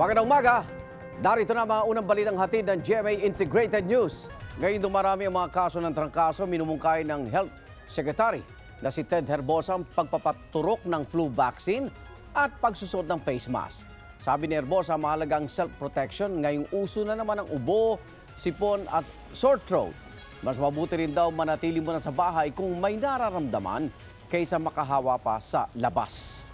Magandang umaga. Darito na mga unang balitang hatid ng GMA Integrated News. Ngayon dumarami ang mga kaso ng trangkaso minumungkay ng Health Secretary na si Ted Herbosa ang pagpapaturok ng flu vaccine at pagsusot ng face mask. Sabi ni Herbosa, mahalagang self-protection ngayong uso na naman ang ubo, sipon at sore throat. Mas mabuti rin daw manatili muna sa bahay kung may nararamdaman kaysa makahawa pa sa labas.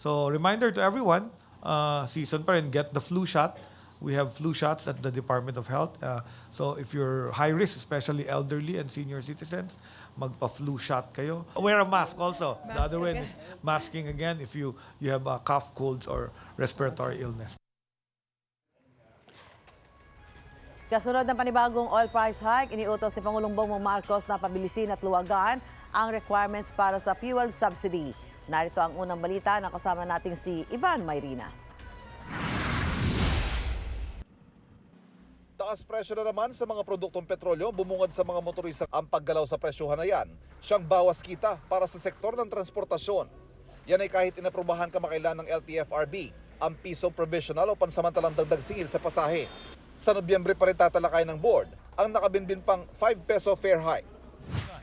So reminder to everyone, uh, season pa rin, get the flu shot. We have flu shots at the Department of Health. Uh, so if you're high risk, especially elderly and senior citizens, magpa-flu shot kayo. Wear a mask also. the other one is masking again if you, you have uh, cough, colds, or respiratory illness. Kasunod ng panibagong oil price hike, iniutos ni Pangulong Bongbong Marcos na pabilisin at luwagan ang requirements para sa fuel subsidy. Narito ang unang balita na kasama nating si Ivan Mayrina. Taas presyo na naman sa mga produktong petrolyo bumungad sa mga motorista ang paggalaw sa presyohan na yan. Siyang bawas kita para sa sektor ng transportasyon. Yan ay kahit inaprubahan kamakailan ng LTFRB, ang pisong provisional o pansamantalang dagdag singil sa pasahe. Sa Nobyembre pa rin tatalakay ng board ang nakabinbin pang 5 peso fare hike.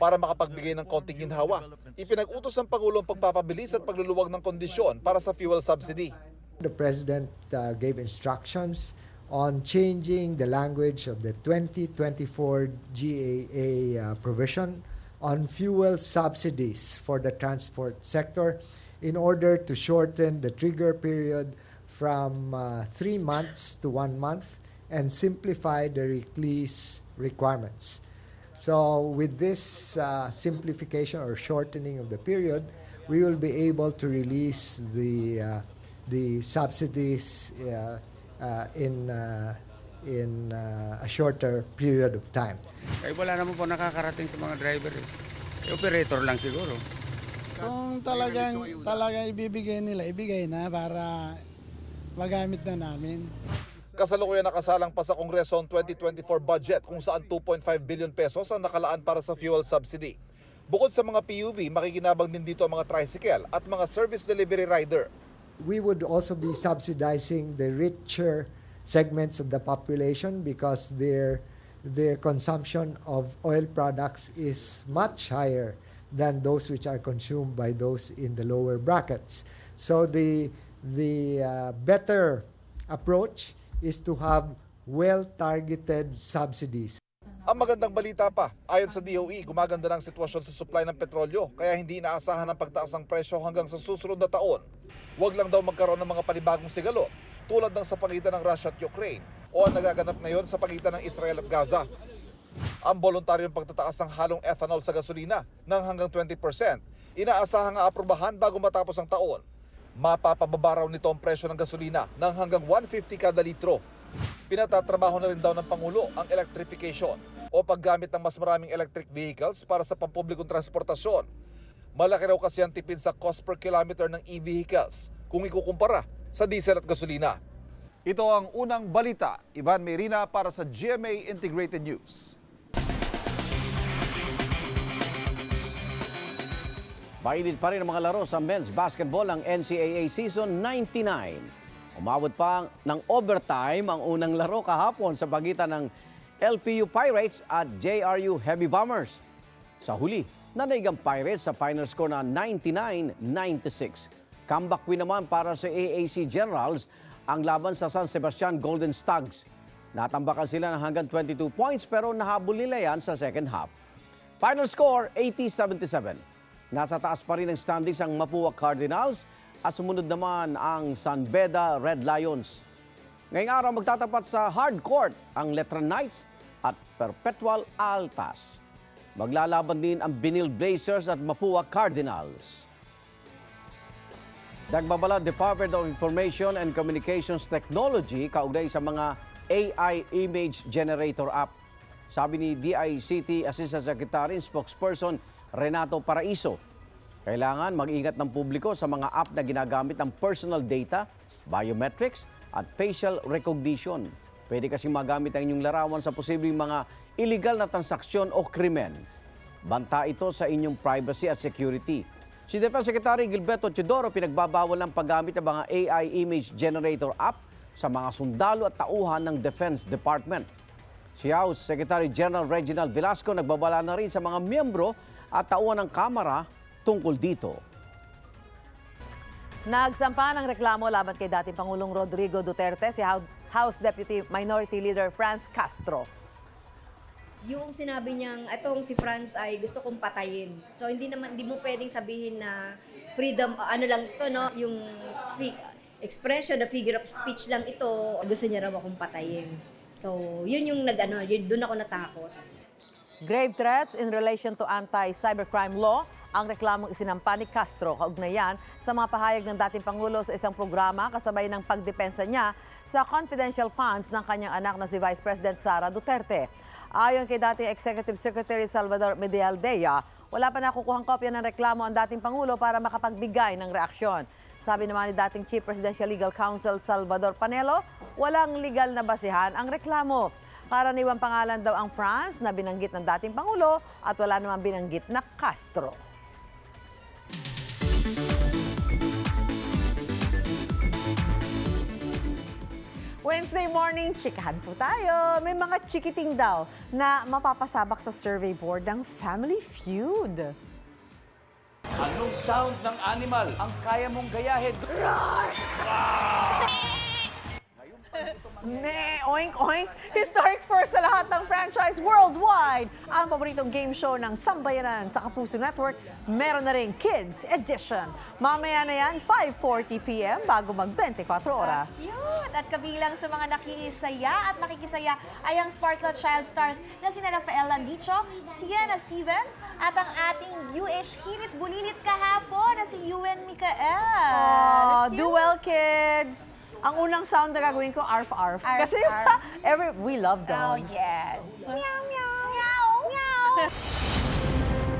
Para makapagbigay ng konting ginhawa, ipinag-utos ng Pangulong pagpapabilis at pagluluwag ng kondisyon para sa fuel subsidy. The President uh, gave instructions on changing the language of the 2024 GAA uh, provision on fuel subsidies for the transport sector in order to shorten the trigger period from uh, three months to one month and simplify the release requirements. So, with this uh, simplification or shortening of the period, we will be able to release the uh, the subsidies uh, uh, in uh, in uh, a shorter period of time. Eh wala naman po nakakarating sa mga driver eh. Eh, Operator lang siguro. Kung talagang talaga ibibigay nila, ibigay na para magamit na namin. Kasalukuyan nakasalang pa sa Kongreso ang 2024 budget kung saan 2.5 billion pesos ang nakalaan para sa fuel subsidy. Bukod sa mga PUV, makikinabang din dito ang mga tricycle at mga service delivery rider. We would also be subsidizing the richer segments of the population because their their consumption of oil products is much higher than those which are consumed by those in the lower brackets. So the the uh, better approach is to have well-targeted subsidies. Ang magandang balita pa, ayon sa DOE, gumaganda ng sitwasyon sa supply ng petrolyo kaya hindi inaasahan ang pagtaas ng presyo hanggang sa susunod na taon. Huwag lang daw magkaroon ng mga panibagong sigalo tulad ng sa pagitan ng Russia at Ukraine o ang nagaganap ngayon sa pagitan ng Israel at Gaza. Ang voluntaryong pagtataas ng halong ethanol sa gasolina ng hanggang 20%, inaasahang aaprubahan bago matapos ang taon. Mapapababa raw nito ang presyo ng gasolina ng hanggang 150 kada litro. Pinatatrabaho na rin daw ng Pangulo ang electrification o paggamit ng mas maraming electric vehicles para sa pampublikong transportasyon. Malaki raw kasi ang tipid sa cost per kilometer ng e-vehicles kung ikukumpara sa diesel at gasolina. Ito ang unang balita. Ivan Merina para sa GMA Integrated News. Mainit pa rin ang mga laro sa men's basketball ng NCAA Season 99. Umabot pa ng overtime ang unang laro kahapon sa pagitan ng LPU Pirates at JRU Heavy Bombers. Sa huli, nanaig ang Pirates sa final score na 99-96. Comeback win naman para sa AAC Generals ang laban sa San Sebastian Golden Stags. Natambakan sila ng hanggang 22 points pero nahabol nila yan sa second half. Final score, 80-77. Nasa taas pa rin ang standings ang Mapua Cardinals at sumunod naman ang San Beda Red Lions. Ngayong araw magtatapat sa hard court ang Letran Knights at Perpetual Altas. Maglalaban din ang Binil Blazers at Mapua Cardinals. Nagbabala Department of Information and Communications Technology kaugnay sa mga AI Image Generator app. Sabi ni DICT Assistant Secretary and Spokesperson Renato Paraiso, kailangan mag-ingat ng publiko sa mga app na ginagamit ng personal data, biometrics at facial recognition. Pwede kasi magamit ang inyong larawan sa posibleng mga illegal na transaksyon o krimen. Banta ito sa inyong privacy at security. Si Defense Secretary Gilberto Chidoro pinagbabawal ng paggamit ng mga AI image generator app sa mga sundalo at tauhan ng Defense Department. Si House Secretary General Reginald Velasco nagbabala na rin sa mga miyembro at tauhan ng Kamara tungkol dito. Nagsampa ng reklamo laban kay dating Pangulong Rodrigo Duterte si Hou- House Deputy Minority Leader Franz Castro. yung sinabi niyang atong si Franz ay gusto kong patayin. So hindi naman hindi mo pwedeng sabihin na freedom ano lang to no, yung free expression, the figure of speech lang ito. Gusto niya raw akong patayin. So yun yung nag-ano, yun doon ako natakot. Grave threats in relation to anti-cybercrime law ang reklamong isinampa ni Castro kaugnayan sa mga pahayag ng dating Pangulo sa isang programa kasabay ng pagdepensa niya sa confidential funds ng kanyang anak na si Vice President Sara Duterte. Ayon kay dating Executive Secretary Salvador Medialdea, wala pa nakukuhang kopya ng reklamo ang dating Pangulo para makapagbigay ng reaksyon. Sabi naman ni dating Chief Presidential Legal Counsel Salvador Panelo, walang legal na basihan ang reklamo. Karaniwang pangalan daw ang France na binanggit ng dating Pangulo at wala namang binanggit na Castro. Wednesday morning, chikahan po tayo. May mga chikiting daw na mapapasabak sa survey board ng Family Feud. Anong sound ng animal ang kaya mong gayahin? Ne, oink oink. Historic first sa lahat ng franchise worldwide. Ang paboritong game show ng Sambayanan sa Kapuso Network, meron na rin Kids Edition. Mamaya na yan, 5.40pm bago mag 24 oras. Cute! At kabilang sa mga nakikisaya at makikisaya ay ang Sparkle Child Stars na sina Rafael Landicho, Sienna Stevens, at ang ating UH Hirit Bulilit kahapon na si Yuen Mikael. Oh, Cute! do well, kids! Ang unang sound na gagawin ko, arf arf. Arf, Kasi arf. every, we love Oh, dogs. yes. Meow, meow. Meow, meow.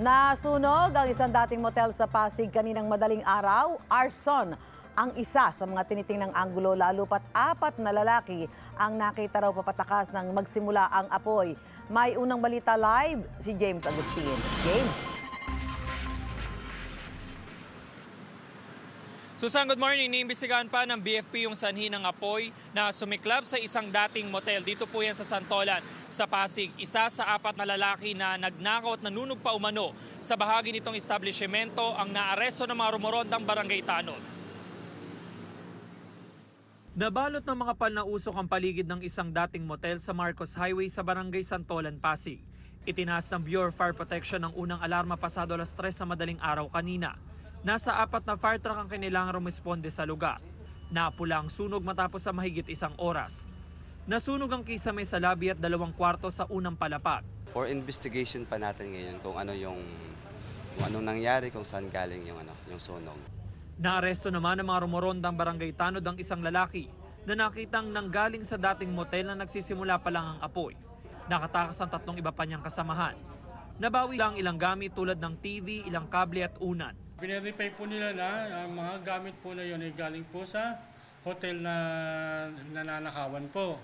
Nasunog ang isang dating motel sa Pasig kaninang madaling araw, arson ang isa sa mga tinitingnang anggulo lalo pat apat na lalaki ang nakita raw papatakas ng magsimula ang apoy. May unang balita live si James Agustin. James. Susan, good morning. Iniimbestigahan pa ng BFP yung sanhi ng apoy na sumiklab sa isang dating motel. Dito po yan sa Santolan, sa Pasig. Isa sa apat na lalaki na nagnakaw at nanunog pa umano sa bahagi nitong establishmento ang naaresto ng mga rumorondang barangay Tanod. Nabalot ng mga palnausok ang paligid ng isang dating motel sa Marcos Highway sa Barangay Santolan, Pasig. Itinaas ng Bureau of Fire Protection ang unang alarma pasado alas 3 sa madaling araw kanina. Nasa apat na fire truck ang kailangang rumisponde sa lugar. Napula ang sunog matapos sa mahigit isang oras. Nasunog ang kisame sa labi at dalawang kwarto sa unang palapag. For investigation pa natin ngayon kung ano yung kung anong nangyari, kung saan galing yung ano, yung sunog. Naaresto naman ng mga rumorondang barangay Tanod ang isang lalaki na nakitang nanggaling sa dating motel na nagsisimula pa lang ang apoy. Nakatakas ang tatlong iba pa niyang kasamahan. Nabawi lang ilang gamit tulad ng TV, ilang kable at unan. Verify po nila na ang mga gamit po na yun ay galing po sa hotel na nananakawan po.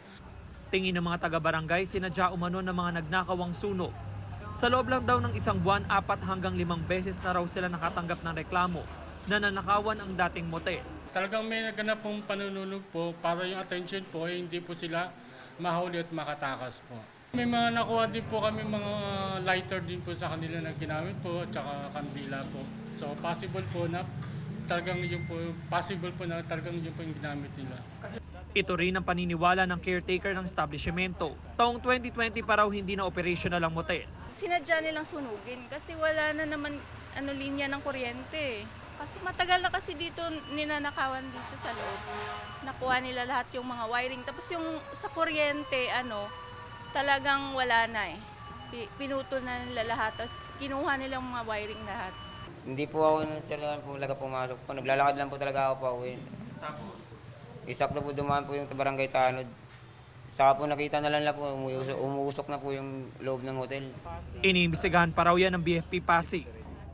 Tingin ng mga taga-barangay, sinadya umano ng mga nagnakawang sunog. Sa loob lang daw ng isang buwan, apat hanggang limang beses na raw sila nakatanggap ng reklamo na nanakawan ang dating motel. Talagang may naganap pong panununog po para yung attention po ay hindi po sila mahuli at makatakas po. May mga nakuha din po kami mga lighter din po sa kanila na ginamit po at saka kandila po. So possible po na talagang yung po, possible po na talagang yung po yung ginamit nila. Ito rin ang paniniwala ng caretaker ng establishmento. Taong 2020 pa raw hindi na operational ang motel. Sinadya nilang sunugin kasi wala na naman ano linya ng kuryente. Kasi matagal na kasi dito ninanakawan dito sa loob. Nakuha nila lahat yung mga wiring. Tapos yung sa kuryente, ano, talagang wala na eh. Pi- Pinutol na nila lahat. Tapos kinuha nilang mga wiring lahat. Hindi po ako sir po talaga pumasok po. Naglalakad lang po talaga ako pa uwi. Isak na po dumaan po yung barangay Tanod. Saka po nakita na lang na po, umuusok, umuusok na po yung loob ng hotel. Iniimbestigahan pa raw yan ng BFP Pasig.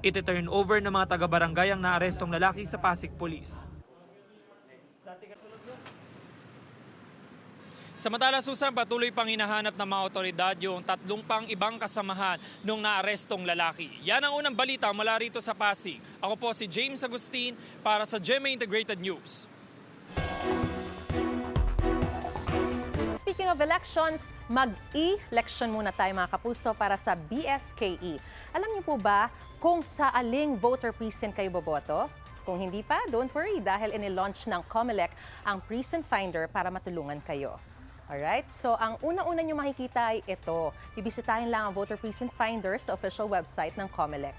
Iti-turn over ng mga taga-barangay ang naarestong lalaki sa Pasig Police. Samantala Susan, patuloy pang hinahanap ng mga otoridad yung tatlong pang ibang kasamahan nung naarestong lalaki. Yan ang unang balita mula rito sa Pasig. Ako po si James Agustin para sa GMA Integrated News. Speaking of elections, mag-election muna tayo mga kapuso para sa BSKE. Alam niyo po ba kung sa aling voter precinct kayo boboto? Kung hindi pa, don't worry dahil inilaunch ng COMELEC ang Precinct Finder para matulungan kayo. Alright, so ang una-una nyo makikita ay ito. Bibisitahin lang ang Voter Precinct Finder sa official website ng COMELEC.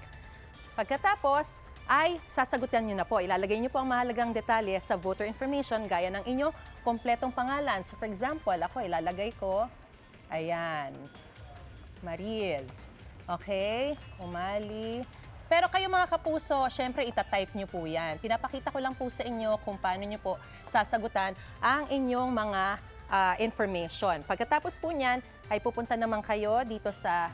Pagkatapos, ay sasagutan nyo na po. Ilalagay nyo po ang mahalagang detalye sa voter information gaya ng inyong kompletong pangalan. So for example, ako ilalagay ko, ayan, Mariz. Okay, Umali. Pero kayo mga kapuso, syempre itatype nyo po yan. Pinapakita ko lang po sa inyo kung paano nyo po sasagutan ang inyong mga ah, information. Pagkatapos po niyan, ay pupunta naman kayo dito sa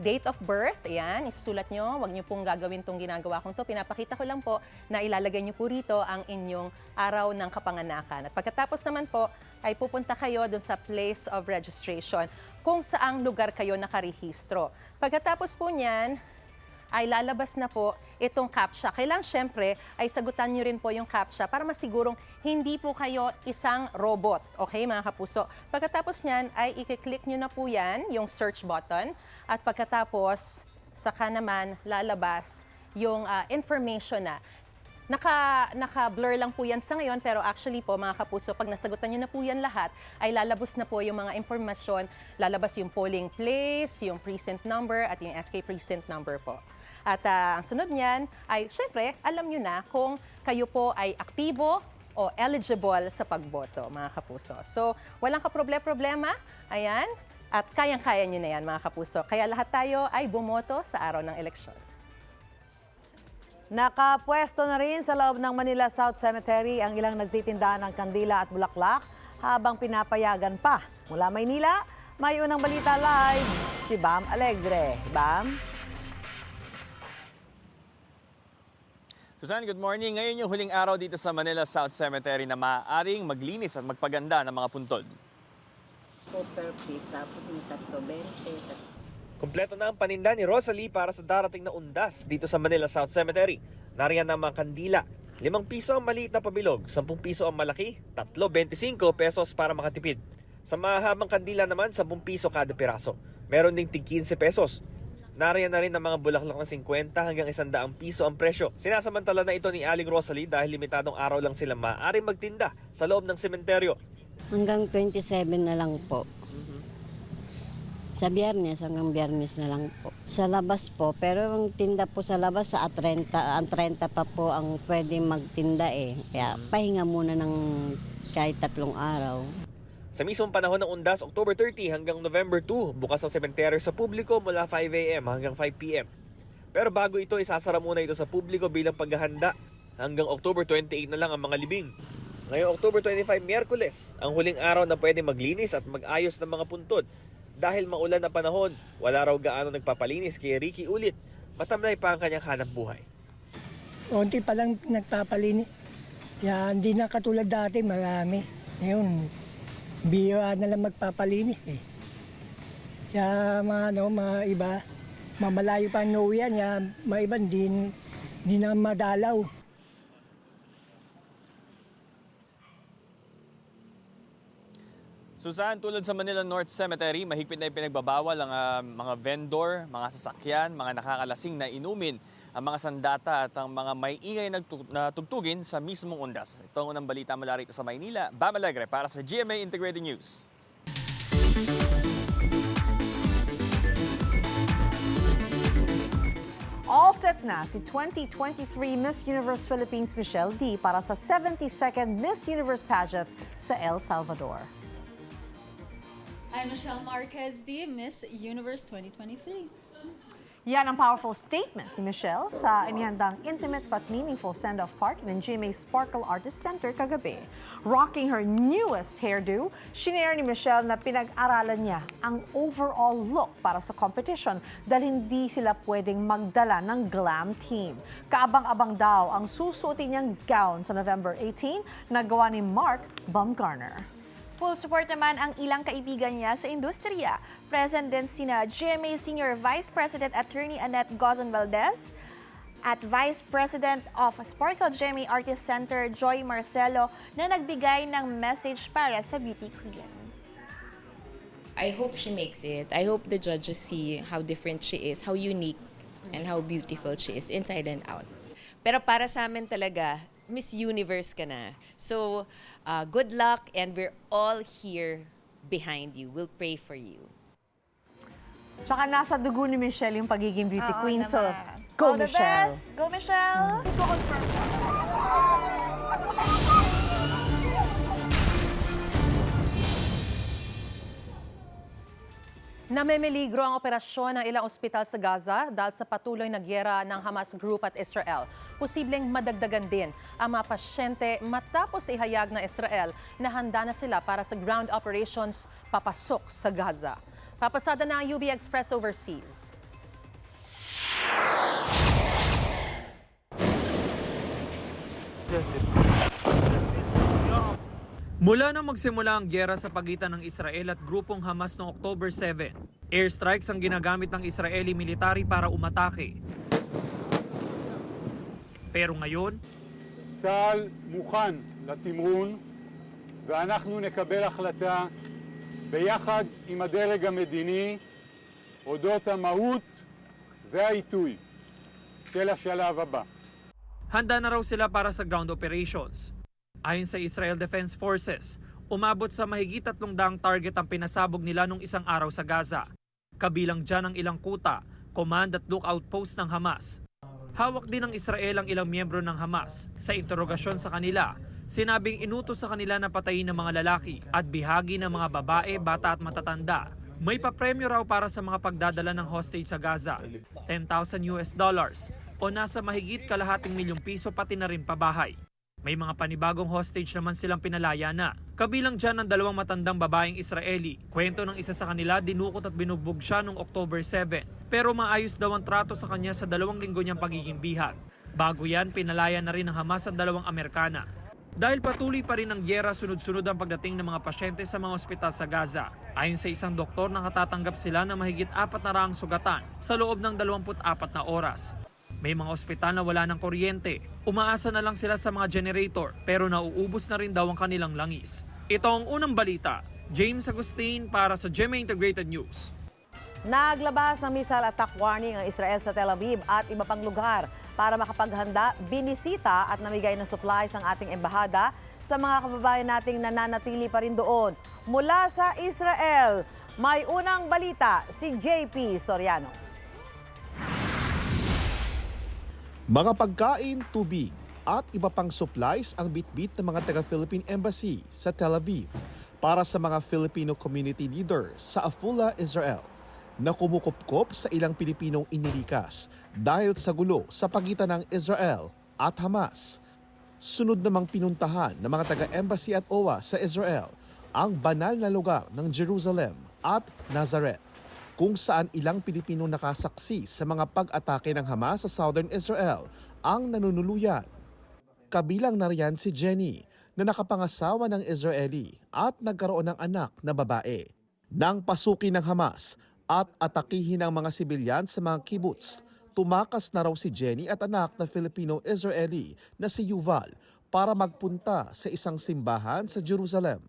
date of birth, ayan, isusulat nyo. Huwag nyo pong gagawin tong ginagawa kong to. Pinapakita ko lang po na ilalagay nyo po rito ang inyong araw ng kapanganakan. At pagkatapos naman po, ay pupunta kayo dun sa place of registration kung saang lugar kayo nakarehistro. Pagkatapos po niyan, ay lalabas na po itong CAPTCHA. Kailang syempre ay sagutan nyo rin po yung CAPTCHA para masigurong hindi po kayo isang robot. Okay mga kapuso? Pagkatapos niyan ay i-click nyo na po yan, yung search button. At pagkatapos, saka naman lalabas yung ah, information na. Naka, naka-blur lang po yan sa ngayon, pero actually po mga kapuso, pag nasagutan nyo na po yan lahat, ay lalabas na po yung mga impormasyon, lalabas yung polling place, yung precinct number, at yung SK precinct number po. At ah, ang sunod niyan ay, syempre, alam nyo na kung kayo po ay aktibo o eligible sa pagboto, mga kapuso. So, walang kaproble-problema, ayan, at kayang-kaya nyo na yan, mga kapuso. Kaya lahat tayo ay bumoto sa araw ng eleksyon. Nakapwesto na rin sa loob ng Manila South Cemetery ang ilang nagtitinda ng kandila at bulaklak habang pinapayagan pa. Mula Maynila, may unang balita live si Bam Alegre. Bam? Susan, good morning. Ngayon yung huling araw dito sa Manila South Cemetery na maaaring maglinis at magpaganda ng mga puntod. per piece, tapos yung tatlo, 20. Kompleto na ang paninda ni Rosalie para sa darating na undas dito sa Manila South Cemetery. Nariyan ang mga kandila. 5 piso ang maliit na pabilog, 10 piso ang malaki, 3, 25 pesos para makatipid. Sa mahabang kandila naman, 10 piso kada piraso. Meron ding tig 15 pesos. Nariyan na rin ang mga bulaklak ng 50 hanggang 100 piso ang presyo. Sinasamantala na ito ni Aling Rosalie dahil limitadong araw lang sila maaaring magtinda sa loob ng sementeryo. Hanggang 27 na lang po. Sa biyernes, hanggang biyernes na lang po. Sa labas po, pero ang tinda po sa labas sa 30, ang 30 pa po ang pwede magtinda eh. Kaya pahinga muna ng kahit tatlong araw. Sa mismong panahon ng undas, October 30 hanggang November 2, bukas ang sementeryo sa publiko mula 5 a.m. hanggang 5 p.m. Pero bago ito, isasara muna ito sa publiko bilang paghahanda. Hanggang October 28 na lang ang mga libing. Ngayong October 25, Miyerkules, ang huling araw na pwede maglinis at mag-ayos ng mga puntod. Dahil maulan na panahon, wala raw gaano nagpapalinis kay Ricky ulit. Matamlay pa ang kanyang hanap buhay. Konti pa lang nagpapalinis. Kaya hindi na katulad dati, marami. Ngayon, bira na lang magpapalinis eh. Kaya mga, ano, mga iba, mamalayo pa ang yan, kaya mga iba hindi, hindi na madalaw. Susan, tulad sa Manila North Cemetery, mahigpit na ipinagbabawal ang ah, mga vendor, mga sasakyan, mga nakakalasing na inumin, ang mga sandata at ang mga may ingay na tug- na tugtugin sa mismong undas. Ito ang unang balita mula rito sa Maynila. Bam Alegre para sa GMA Integrated News. All set na si 2023 Miss Universe Philippines Michelle D para sa 72nd Miss Universe pageant sa El Salvador. I'm Michelle Marquez, the Miss Universe 2023. Yan ang powerful statement ni Michelle sa inihandang intimate but meaningful send-off party ng GMA Sparkle Artist Center kagabi. Rocking her newest hairdo, shinare ni Michelle na pinag-aralan niya ang overall look para sa competition dahil hindi sila pwedeng magdala ng glam team. Kaabang-abang daw ang susuotin niyang gown sa November 18 na gawa ni Mark Baumgartner. Full support naman ang ilang kaibigan niya sa industriya. Present din sina GMA Senior Vice President Attorney Annette Gozon Valdez, at Vice President of Sparkle GMA Artist Center, Joy Marcelo, na nagbigay ng message para sa beauty queen. I hope she makes it. I hope the judges see how different she is, how unique, and how beautiful she is inside and out. Pero para sa amin talaga, Miss Universe ka na. So, uh, good luck and we're all here behind you. We'll pray for you. Tsaka nasa dugo ni Michelle yung pagiging beauty Oo queen. So, naman. go All the Michelle. best. Go Michelle! Namemeligro ang operasyon ng ilang ospital sa Gaza dahil sa patuloy na gyera ng Hamas Group at Israel. Posibleng madagdagan din ang mga pasyente matapos ihayag ng Israel na handa na sila para sa ground operations papasok sa Gaza. Papasada na ang UB Express overseas. Mula nang magsimula ang gyera sa pagitan ng Israel at grupong Hamas noong October 7, airstrikes ang ginagamit ng Israeli military para umatake. Pero ngayon, צה"ל מוכן לתמרון ואנחנו נקבל החלטה ביחד עם הדרג המדיני אודות המהות והעיתוי של השלב הבא. handa na raw sila para sa ground operations. Ayon sa Israel Defense Forces, umabot sa mahigit tatlong daang target ang pinasabog nila nung isang araw sa Gaza. Kabilang dyan ang ilang kuta, command at lookout post ng Hamas. Hawak din ng Israel ang ilang miyembro ng Hamas. Sa interogasyon sa kanila, sinabing inutos sa kanila na patayin ng mga lalaki at bihagi ng mga babae, bata at matatanda. May papremyo raw para sa mga pagdadala ng hostage sa Gaza, 10,000 US dollars o nasa mahigit kalahating milyong piso pati na rin pabahay. May mga panibagong hostage naman silang pinalaya na. Kabilang dyan ang dalawang matandang babaeng Israeli. Kwento ng isa sa kanila, dinukot at binugbog siya noong October 7. Pero maayos daw ang trato sa kanya sa dalawang linggo niyang pagiging bihat. Bago yan, pinalaya na rin ng Hamas ang dalawang Amerikana. Dahil patuloy pa rin ang gyera, sunod-sunod ang pagdating ng mga pasyente sa mga ospital sa Gaza. Ayon sa isang doktor, nakatatanggap sila ng mahigit apat na raang sugatan sa loob ng 24 na oras. May mga ospital na wala ng kuryente. Umaasa na lang sila sa mga generator pero nauubos na rin daw ang kanilang langis. Ito ang unang balita. James Agustin para sa GMA Integrated News. Naglabas ng missile attack warning ang Israel sa Tel Aviv at iba pang lugar para makapaghanda, binisita at namigay ng supplies ang ating embahada sa mga kababayan nating nananatili pa rin doon. Mula sa Israel, may unang balita si JP Soriano. Mga pagkain, tubig at iba pang supplies ang bitbit ng mga taga-Philippine Embassy sa Tel Aviv para sa mga Filipino community leader sa Afula, Israel na kumukupkop sa ilang Pilipinong inilikas dahil sa gulo sa pagitan ng Israel at Hamas. Sunod namang pinuntahan ng mga taga-embassy at OWA sa Israel ang banal na lugar ng Jerusalem at Nazareth kung saan ilang Pilipino nakasaksi sa mga pag-atake ng Hamas sa southern Israel ang nanunuluyan. Kabilang na riyan si Jenny na nakapangasawa ng Israeli at nagkaroon ng anak na babae. Nang pasukin ng Hamas at atakihin ng mga sibilyan sa mga kibbutz, tumakas na raw si Jenny at anak na Filipino-Israeli na si Yuval para magpunta sa isang simbahan sa Jerusalem.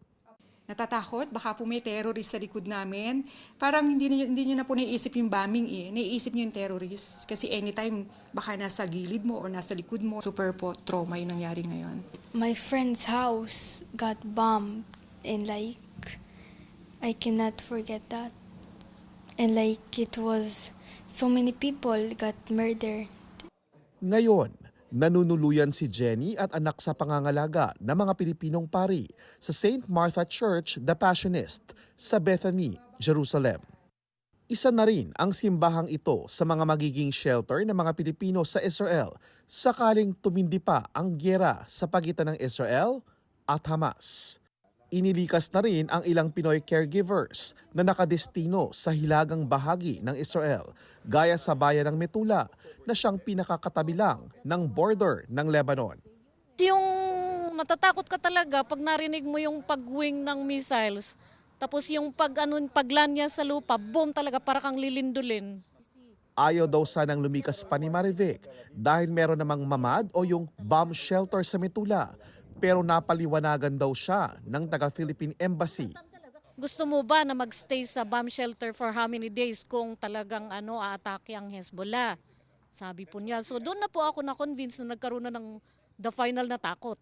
Natatakot, baka po may terrorist sa likod namin. Parang hindi nyo, hindi nyo na po naiisip yung bombing eh. Naiisip nyo yung terrorist. Kasi anytime, baka nasa gilid mo or nasa likod mo. Super po trauma yung nangyari ngayon. My friend's house got bombed and like I cannot forget that. And like it was so many people got murdered. Ngayon, nanunuluyan si Jenny at anak sa pangangalaga ng mga Pilipinong pari sa St. Martha Church, The Passionist sa Bethany, Jerusalem. Isa na rin ang simbahang ito sa mga magiging shelter ng mga Pilipino sa Israel sakaling tumindi pa ang gyera sa pagitan ng Israel at Hamas. Inilikas na rin ang ilang Pinoy caregivers na nakadestino sa hilagang bahagi ng Israel, gaya sa bayan ng Metula na siyang pinakakatabi lang ng border ng Lebanon. Yung natatakot ka talaga pag narinig mo yung pag-wing ng missiles. Tapos yung pag ano, paglan niya sa lupa, boom talaga para kang lilindulin. Ayaw daw sanang lumikas pa ni Marivic dahil meron namang mamad o yung bomb shelter sa Metula. Pero napaliwanagan daw siya ng taga-Philippine Embassy Gusto mo ba na magstay sa bomb shelter for how many days kung talagang ano aatake ang Hezbollah? Sabi po niya. So doon na po ako na-convince na nagkaroon na ng the final na takot.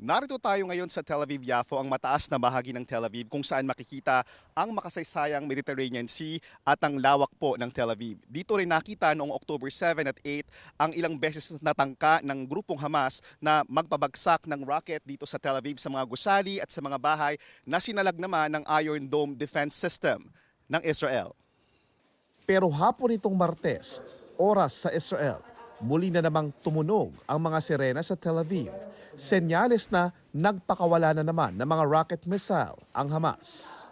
Narito tayo ngayon sa Tel Aviv-Yafo, ang mataas na bahagi ng Tel Aviv kung saan makikita ang makasaysayang Mediterranean Sea at ang lawak po ng Tel Aviv. Dito rin nakita noong October 7 at 8 ang ilang beses natangka ng grupong Hamas na magpabagsak ng rocket dito sa Tel Aviv sa mga gusali at sa mga bahay na sinalag naman ng Iron Dome Defense System ng Israel. Pero hapon itong Martes, oras sa Israel, muli na namang tumunog ang mga sirena sa Tel Aviv. Senyales na nagpakawala na naman ng mga rocket missile ang Hamas.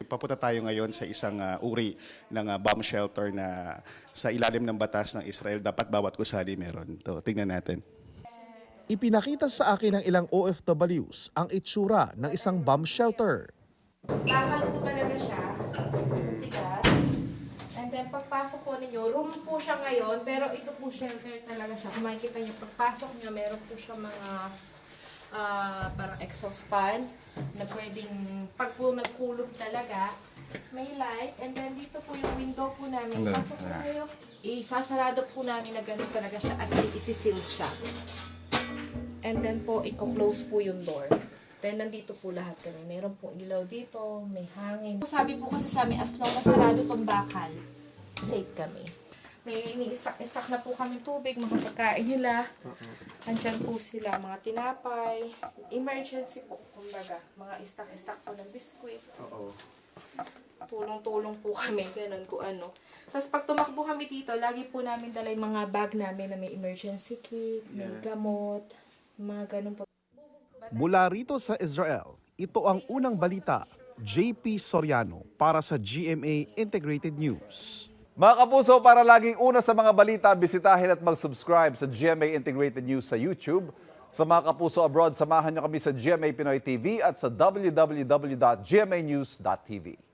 Papunta tayo ngayon sa isang uh, uri ng uh, bomb shelter na sa ilalim ng batas ng Israel dapat bawat gusali meron. To, tingnan natin. Ipinakita sa akin ng ilang OFWs ang itsura ng isang bomb shelter. Bakal po talaga siya. Then pagpasok po ninyo, room po siya ngayon, pero ito po shelter talaga siya. Kung makikita niyo, pagpasok niyo, meron po siya mga ah, parang exhaust fan na pwedeng, pag po nagkulog talaga, may light. And then dito po yung window po namin. Pasok po kayo. Isasarado po namin na ganun talaga siya as in isiseal siya. And then po, i-close po yung door. Then, nandito po lahat kami. Meron po ilaw dito, may hangin. Sabi po kasi sa amin, as long as sarado tong bakal, safe kami. May ini-stock-stock na po kami tubig, mga pagkain nila. Andyan po sila, mga tinapay. Emergency po, kumbaga. Mga stock-stock po ng biskuit. Tulong-tulong po kami, ganun ko ano. Tapos pag tumakbo kami dito, lagi po namin dala yung mga bag namin na may emergency kit, may gamot, mga ganun po. Mula rito sa Israel, ito ang unang balita. JP Soriano para sa GMA Integrated News. Mga kapuso, para laging una sa mga balita, bisitahin at mag-subscribe sa GMA Integrated News sa YouTube. Sa mga kapuso abroad, samahan niyo kami sa GMA Pinoy TV at sa www.gmanews.tv.